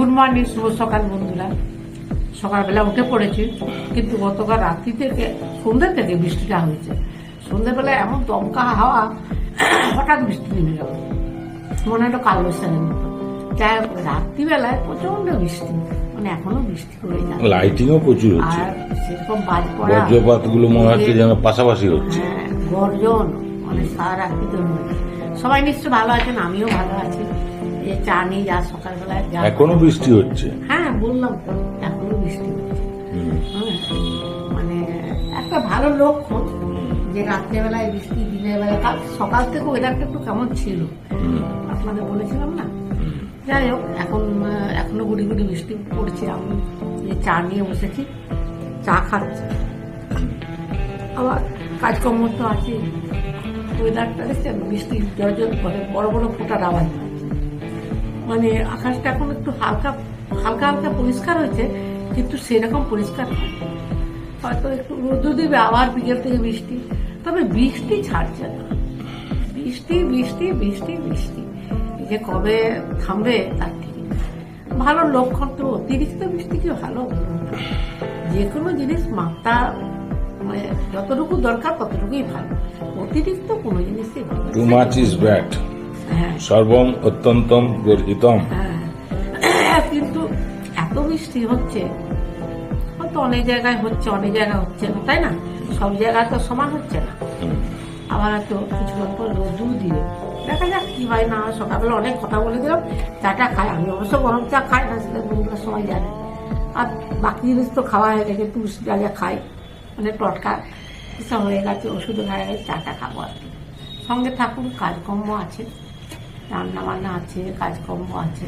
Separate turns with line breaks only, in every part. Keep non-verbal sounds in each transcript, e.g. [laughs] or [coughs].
Good morning শুভ সকাল বন্ধুরা। সকালবেলা উঠে পড়েছি কিন্তু গতকাল রাত্রি থেকে সন্ধ্যে থেকে বৃষ্টিটা হয়েছে। সন্ধ্যেবেলা এমন দমকা হাওয়া হঠাৎ বৃষ্টি নেমে গেল। মনে হলো কাল বৈশাখের মতো। যাই হোক রাত্রিবেলায় প্রচণ্ড বৃষ্টি মানে এখনও বৃষ্টি করে যায়
লাইটিংও প্রচুর হচ্ছে।
আর সেরকম বাজ পড়া
মনে হচ্ছে যেন পাশাপাশি হচ্ছে।
হ্যাঁ, গর্জন মানে সারা রাত্রি জন্য সবাই নিশ্চয় ভালো আছেন আমিও ভালো আছি। যে চা নিয়ে যা সকালবেলায় যা।
এখনও বৃষ্টি হচ্ছে?
হ্যাঁ বললাম তো এখনও বৃষ্টি হচ্ছে। হ্যাঁ, মানে একটা ভালো লক্ষণ যে রাত্রেবেলায় বৃষ্টি দিনের বেলায় কাল সকাল থেকে ওয়েদারটা একটু কেমন ছিল। আপনাদের বলেছিলাম না? যাই হোক এখন এখনও গুড়ি গুড়ি বৃষ্টি পড়ছে। আমি যে চা নিয়ে বসেছি চা খাচ্ছি। আবার কাজকর্ম তো আছে। ওয়েদারটা দেখছেন বৃষ্টি জল করে বড় বড় ফোটার আওয়াজ। মানে আকাশটা এখন একটু হালকা হালকা হালকা পরিষ্কার হয়েছে, কিন্তু সেরকম পরিষ্কার নয় হয়তো একটু রোদ দিবে, আবার বিকেল থেকে বৃষ্টি। তবে বৃষ্টি ছাড়ছে না। বৃষ্টি বৃষ্টি বৃষ্টি বৃষ্টি। যে কবে থামবে, তার ঠিক ভালো লক্ষণ তো, অতিরিক্ত বৃষ্টি কি ভালো? যে কোনো জিনিস মাত্রা মানে যতটুকু দরকার ততটুকুই ভালো। অতিরিক্ত কোনো জিনিসই ভালো
টু মাচ ইজ ব্যাড
হ্যাঁ
সর্বম অত্যন্তম গর্হিতম।
হ্যাঁ। [coughs] কিন্তু এত বৃষ্টি হচ্ছে হয়তো অনেক জায়গায় হচ্ছে অনেক জায়গায় হচ্ছে না তাই না? সব জায়গায় তো সমান হচ্ছে না। আবার হয়তো কিছুক্ষণ পর রোদও দিবে। দেখা যাক কি হয় না হয় সকালবেলা অনেক কথা বলে দিলাম চাটা খাই। আমি অবশ্য গরম চা খাই না সেটা বন্ধুরা সবাই জানে। আর বাকি জিনিস তো খাওয়া হয়ে গেছে তুলসী যা যা খাই মানে টটকা এসব হয়ে গেছে ওষুধও খাওয়া গেছে চাটা খাব আর কি। সঙ্গে থাকুন কাজকর্ম আছে। রান্না বান্না আছে, কাজকর্ম আছে।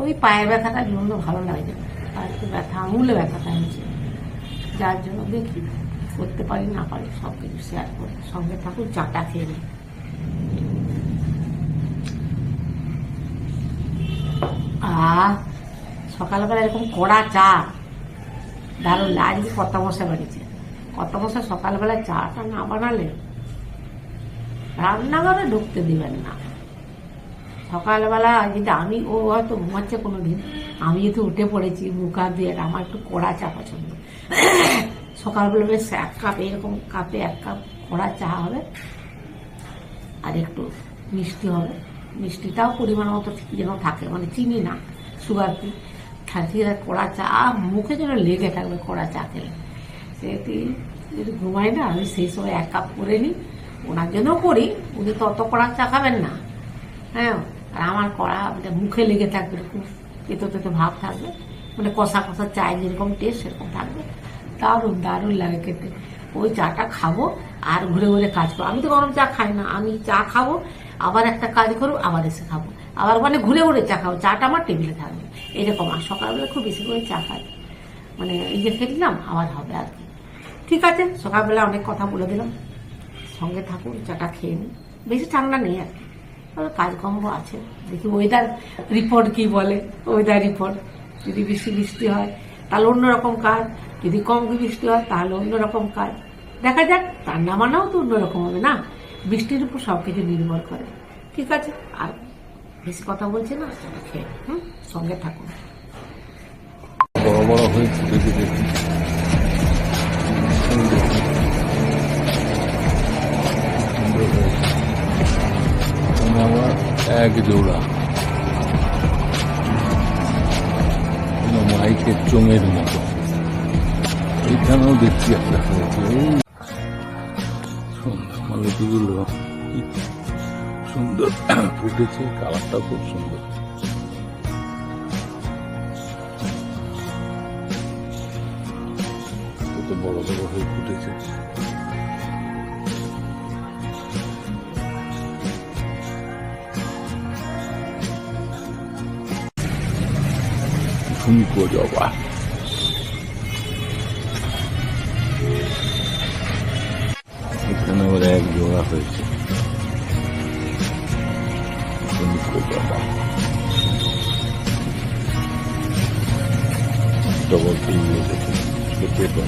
ওই পায়ের ব্যথাটা জন্য ভালো লাগে। একটু ব্যথা আঙুলে ব্যথাটা হয়েছে যার জন্য দেখি, করতে পারি, না পারি, সব কিছু শেয়ার করি। সঙ্গে থাকুন চাটা খেয়ে সকালবেলা এরকম কড়া চা। দারুণ লাগছে কত মশা বাড়িছে কত মশা সকালবেলা চাটা না বানালে রান্নাঘরে ঢুকতে দিবেন না। সকালবেলা যদি আমি, ও হয়তো ঘুমাচ্ছে কোনো দিন আমি যদি উঠে পড়েছি মুখ দিয়ে আমার একটু কড়া চা পছন্দ। সকালবেলা বেশ এক কাপ, এরকম কাপে এক কাপ কড়া চা হবে, আর একটু মিষ্টি হবে। মিষ্টিটাও পরিমাণ মতো যেন থাকে মানে চিনি না, সুগার কি। খাসিরা কড়া চা মুখে যেন লেগে থাকবে কড়া চা খেলে। সেটি যদি ঘুমাই না, আমি সেই সময় এক কাপ করে নিই, ওনার জন্য করি, উনি তো অত কড়া চা খাবেন না। হ্যাঁ আর আমার কড়া মানে মুখে লেগে থাকবে এরকম তেতো তেতো ভাব থাকবে। মানে কষা কষা চায় যেরকম টেস্ট সেরকম থাকবে। দারুণ দারুণ লাগে খেতে। ওই চাটা খাব আর ঘুরে ঘুরে কাজ করব। আমি তো গরম চা খাই না, আমি চা খাব, আবার একটা কাজ করব, আবার এসে খাব। আবার মানে ঘুরে ঘুরে চা খাব, চাটা আমার টেবিলে থাকবে। এরকম, আর সকালবেলা খুব বেশি করে চা খাই। মানে এই যে খেলাম আবার হবে আর কি। ঠিক আছে, সকালবেলা অনেক কথা বলে দিলাম। সঙ্গে থাকুন, চাটা খেয়ে নিন। বেশি ঠান্ডা নেই আর কি। কাজকর্ম আছে। দেখি ওয়েদার রিপোর্ট কি বলে? ওয়েদার রিপোর্ট যদি বেশি বৃষ্টি হয়, তাহলে অন্যরকম কাজ। যদি কম বৃষ্টি হয়, তাহলে অন্যরকম কাজ। দেখা যাক, রান্না বান্নাও তো অন্যরকম হবে না? বৃষ্টির উপর সব কিছু নির্ভর করে। ঠিক আছে? আর বেশি কথা বলছে না, খেয়ে হুম? সঙ্গে থাকুন।
বড় বড় এক জোড়া মাইকের চোঙের মতো। এখানেও দেখছি একটা সুন্দর মালতিগুলো সুন্দর ফুটেছে, কালারটাও খুব সুন্দর। বড় বড় হয়ে ফুটেছে। ঝুমকো জবা এখানে ওর এক জোড়া হয়েছে ঝুমকো জবা ডবল তিন দেখে দেখে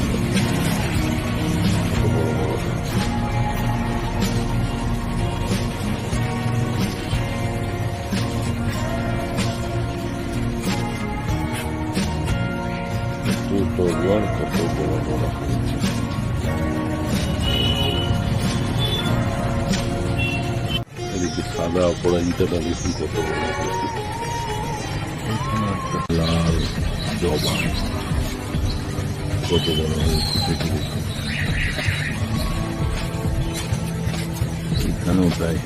Milyon kapı dola dola. এদিকে সাদা অপরাজিতাটা দেখুন কত বড় লাল জবা কত বড় এখানেও তাই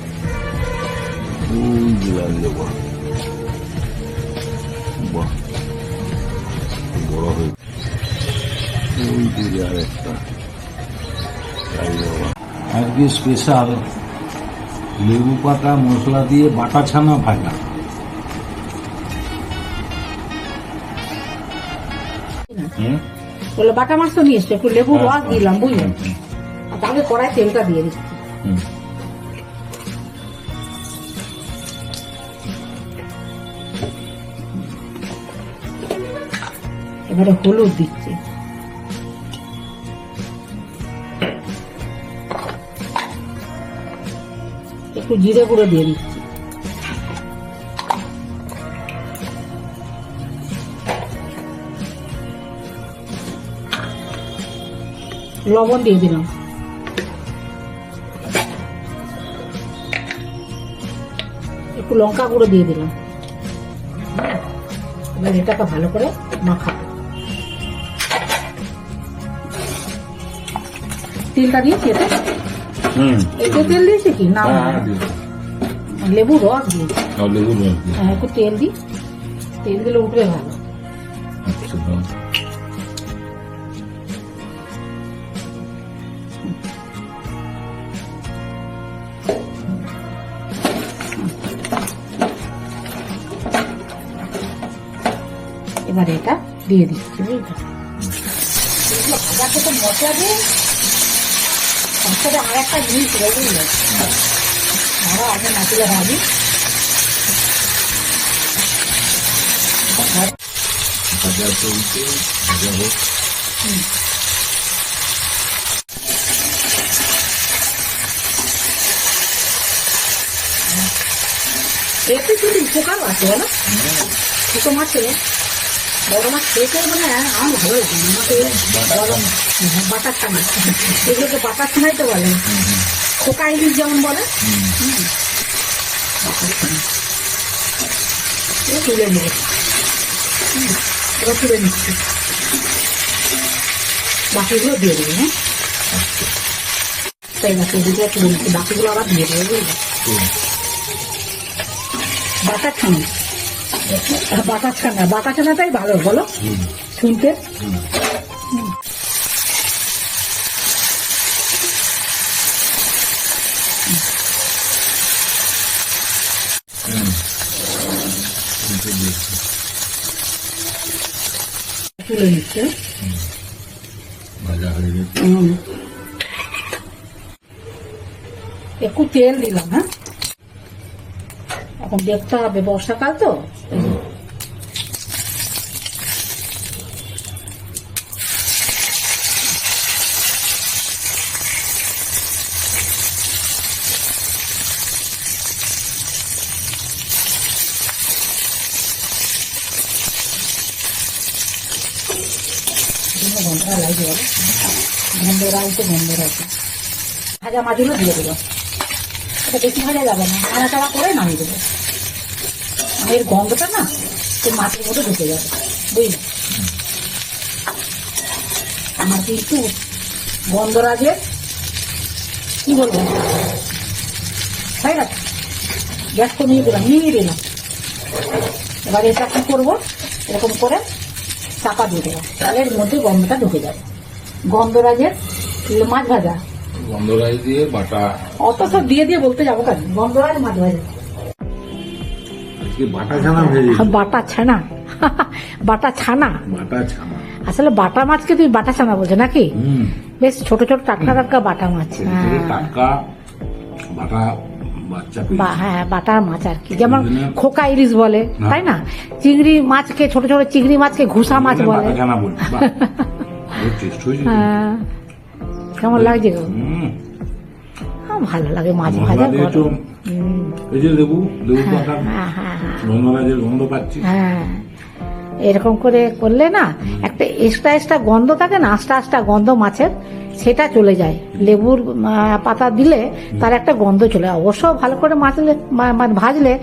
ওই লাল জবা বাহ বড় হয়ে ওই দূরে আর একটা
আজকে স্পেশাল লেবু পাতা মশলা দিয়ে বাটা ছানা ভাজা
হুম?
বলে বাটা মাছ তো নিয়ে এসছো একটু লেবু রস দিলাম বুঝলেন আর তাহলে কড়াই তেলটা দিয়ে দিচ্ছি।
হুম।
এবারে হলুদ দিচ্ছি। একটু জিরে গুঁড়ো দিয়ে দিচ্ছি। লবণ দিয়ে দিলাম। একটু লঙ্কা গুঁড়ো দিয়ে দিলাম। এবার এটাকে ভালো করে মাখাবো। তেলটা দিয়ে এটা এতে তেল দিয়েছি কি? না
হ্যাঁ, হ্যাঁ।
লেবু রস দিয়েছি
রস
হ্যাঁ একটু তেল দিই। তেল দিলে উঠবে ভালো।
আচ্ছা
এবার এটা দিয়ে দিচ্ছি বুঝলি এগুলো ভাজা থেকে মশলা দিয়ে তার আর একটা জিনিস ছিল বুঝলে ধরো, আগে নাচিলে ভাবি।
ভাজা চলছে ভাজা হোক
একটু উপকার আছে, বলো? ছোটো মাছে বড় মাছ খেতে মানে ভালো লাগে আমাকে গরম হ্যাঁ, বাটার ছানা এগুলোকে বাটার ছানাই তো বলে। খোকা ইলিশ যেমন বলে। তুলে নেব এবার তুলে নিচ্ছি। বাকিগুলো দিয়ে দেবো হ্যাঁ? তাই বাকি দুটো তুলে নিচ্ছি। বাকিগুলো আবার দিয়ে দেবো বুঝলি। বাটার ছানা বাটার ছানা ছানাটাই ভালো বলো? শুনতে। তুলে নিচ্ছে। একটু তেল দিলাম হ্যাঁ? এখন দেখতে হবে বর্ষাকাল তো। ভাজা মাছগুলো দিয়ে দেবো বেশি ভাজা যাবে না নাড়া চাড়া করে নামিয়ে দেবো। এর গন্ধটা না তো মাছের মধ্যে ঢুকে যাবে বুঝলি? আমার কিন্তু গন্ধরাজের কি বলব? তাই না? গ্যাস কমিয়ে দিলাম নিয়ে দিলাম এবার এটা কি করব? এরকম করে চাপা দিয়ে দেবো তাহলে এর মধ্যে গন্ধটা ঢুকে যাবে। গন্ধরাজের মাছ ভাজা।
গন্ধরাই দিয়ে বাটা
অত সব দিয়ে দিয়ে বলতে যাব কেন? গন্ধরাজ মাছ ভাজা।
বাটা ছানা ভেজে
বাটা ছানা। [laughs] বাটা ছানা।
বাটা ছানা।
আসলে বাটা মাছকে তুই বাটা ছানা বলছে নাকি? বেশ ছোট ছোট টাটকা টাটকা বাটা মাছ। হ্যাঁ।
টাটকা বাটা
হ্যাঁ বাটার মাছ আর কি। যেমন খোকা ইলিশ বলে
হ্যাঁ।
তাই না? চিংড়ি মাছকে ছোট ছোট চিংড়ি মাছকে ঘুষা মাছ বলে। [laughs] হ্যাঁ। কেমন লাগছে হ্যাঁ, ভালো লাগে মাছ ভাজা
এই যে লেবু লেবু পাতা
হ্যাঁ হ্যাঁ হ্যাঁ।
গন্ধরাজের গন্ধ পাচ্ছি।
হ্যাঁ। এরকম করে করলে না একটা এক্সট্রা এক্সট্রা গন্ধ থাকে না আস্তা আস্তা গন্ধ মাছের সেটা চলে যায়। লেবুর পাতা দিলে তার একটা গন্ধ চলে যায়। অবশ্য ভালো করে মাছলে মানে ভাজলে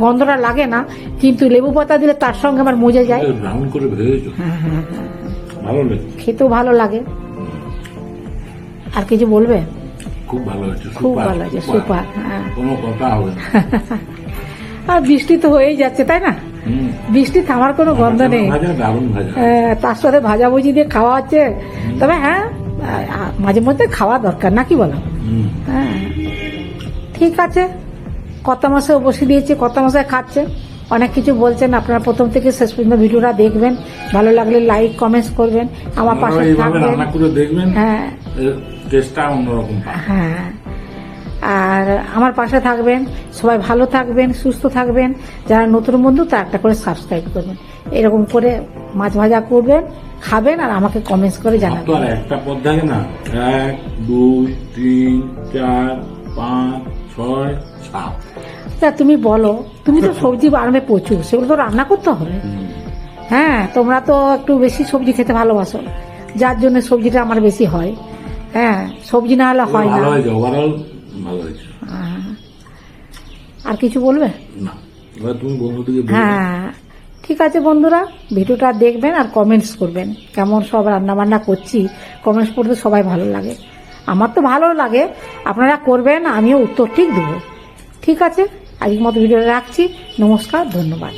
গন্ধটা লাগে না কিন্তু লেবু পাতা দিলে তার সঙ্গে আমার মজে যায়। খেতেও ভালো লাগে। আর কিছু বলবে?
খুব ভালো হয়েছে
খুব ভালো হয়েছে সুপার। হ্যাঁ।
কোনো কথা হবে না। [laughs]
আর বৃষ্টি তো হয়েই যাচ্ছে তাই না। বৃষ্টি থামার কোনো গন্ধ নেই। তার সাথে ভাজাভুজি দিয়ে খাওয়া হচ্ছে। তবে হ্যাঁ মাঝে মধ্যে খাওয়া দরকার নাকি বলো? হ্যাঁ। ঠিক আছে। কত মাসে বসে দিয়েছে কত মাসে খাচ্ছে। অনেক কিছু বলছেন আপনারা প্রথম থেকে শেষ পর্যন্ত ভিডিওটা দেখবেন। ভালো লাগলে লাইক কমেন্টস করবেন। আমার পাশে থাকবেন। হ্যাঁ।
টেস্টটা অন্যরকম
হ্যাঁ। আর আমার পাশে থাকবেন সবাই ভালো থাকবেন সুস্থ থাকবেন। যারা নতুন বন্ধু তা একটা করে সাবস্ক্রাইব করবেন। এরকম করে মাছ ভাজা করবেন খাবেন আর আমাকে কমেন্টস করে জানাবেন।
আর একটা পদ থাকে না এক দুই তিন চার পাঁচ ছয় সাত।
তা তুমি বলো তুমি তো সবজি বানাবে প্রচুর সেগুলো তো রান্না করতে হবে। হ্যাঁ তোমরা তো একটু বেশি সবজি খেতে ভালোবাসো। যার জন্য সবজিটা আমার বেশি হয়। হ্যাঁ সবজি না হলে হয় না।
ভালো হয়েছে ওভারঅল ভালো হয়েছে।
আর কিছু বলবে?
না এবার তুমি বন্ধুদেরকে
হ্যাঁ ঠিক আছে বন্ধুরা ভিডিওটা দেখবেন আর কমেন্টস করবেন। কেমন সব রান্না বান্না করছি কমেন্টস করতে সবাই ভালো লাগে। আমার তো ভালো লাগে আপনারা করবেন আমিও উত্তর ঠিক দেবো। ঠিক আছে আজকের মতো ভিডিওটা রাখছি নমস্কার ধন্যবাদ।